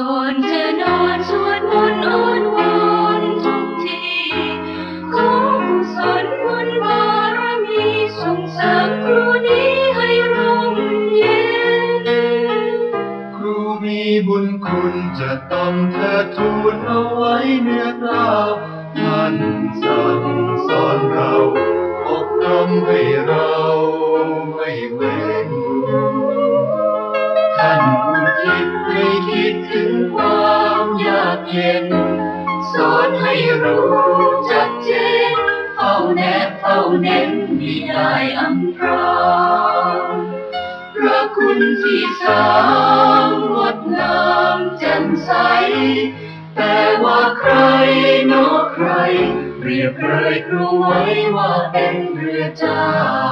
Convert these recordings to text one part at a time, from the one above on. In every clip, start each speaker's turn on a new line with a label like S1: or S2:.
S1: ก่อนเธอนอนสวดมนต์อ้อนวอนทุกทีขอกุศลบุบารมีส่งเสรครูนี้ให้ร่มเย็น ค
S2: รูมีบุญคุณจะต
S1: ้องเธอทูลเไว้เนื้อกาวท่นสั่งสอนเราอบรมให้เราไม่เว้นท่ ผู้คิดให้คิดถึงความยากเย็น สอนให้รู้จักเจนเฝ้าแนบเฝ้าเน้นมิได้อำพรางพระคุณที่สามงดงามแจ่มใส แต่ว่าใครเนอใคร เปรียบเลยครูไว้ว่าเป็นเรือจ้าง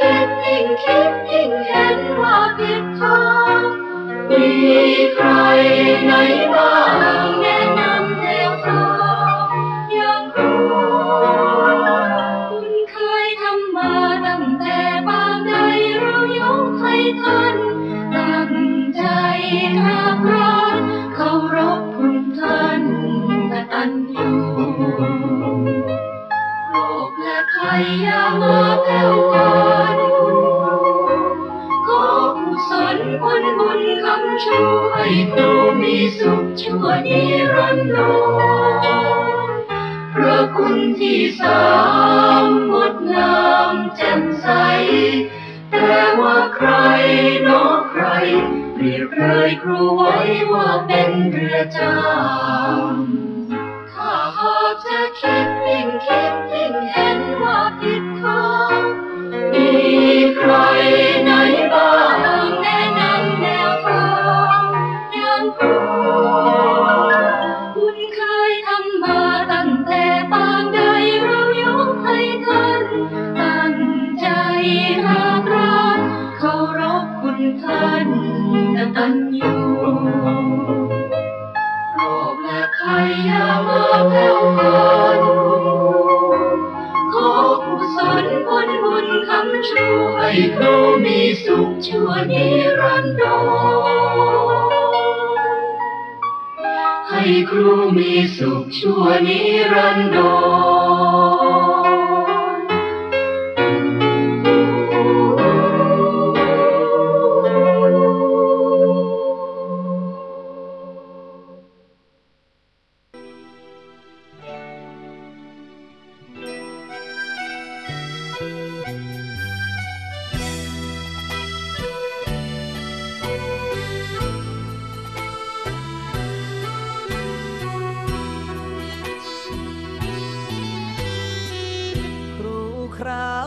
S1: คิดยิ่งคิดยิ่งเห็นว่าผิดทางมีใครไหนบ้างแนะนำแนวทางอย่างครูคุณเคยทำมาตั้งแต่ปางใดเรายกให้ท่านตั้งใจกราบ และภัยอย่ามาแผ่วพรานคุณครูขอกุบุญคำชูให้ครูมีสุขชั่วนิรันดรพระคุณที่สามงดงามแจ่มใส แต่ว่าใครนอกใครเปรียบเลยครูไว้ว่าเป็นเรือจ้าง จะคิดยิ่งคิดยิ่งเห็นว่าผิดทางมีใครำชูให้ครูมีสุขชั่วนิรันดรให้ครูมีสุขชั่วนิรันดร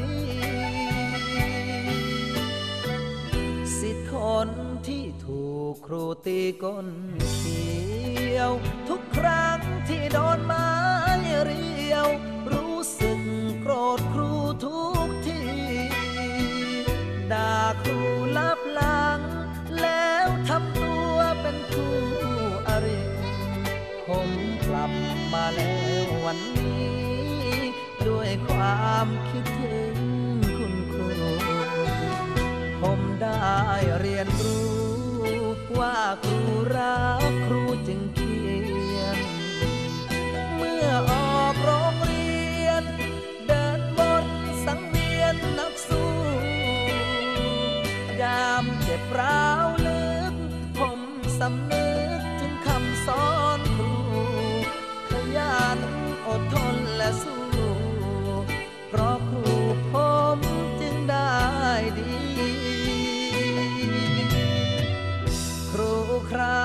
S3: ี กครูตีก้นเขียว ทุกครั้งที่โดนไม้เรียว รู้สึกโกรธครูทุกทีด่าครูลับหลัง แล้วทำตัวเป็นครูอริผมกลับมาแล้ววันนี้ ด้วยความคิดถึงคุณครู ผมได้เรียนรู้ ว่าครูรักครูจึงเขียน เมื่อออกโรงเรียน เดินบนสังเวียนนักสู้ ยามเจ็บร้าวลึก ผมสำนึกถึงคำสอนครู ขยันอดทนและสู้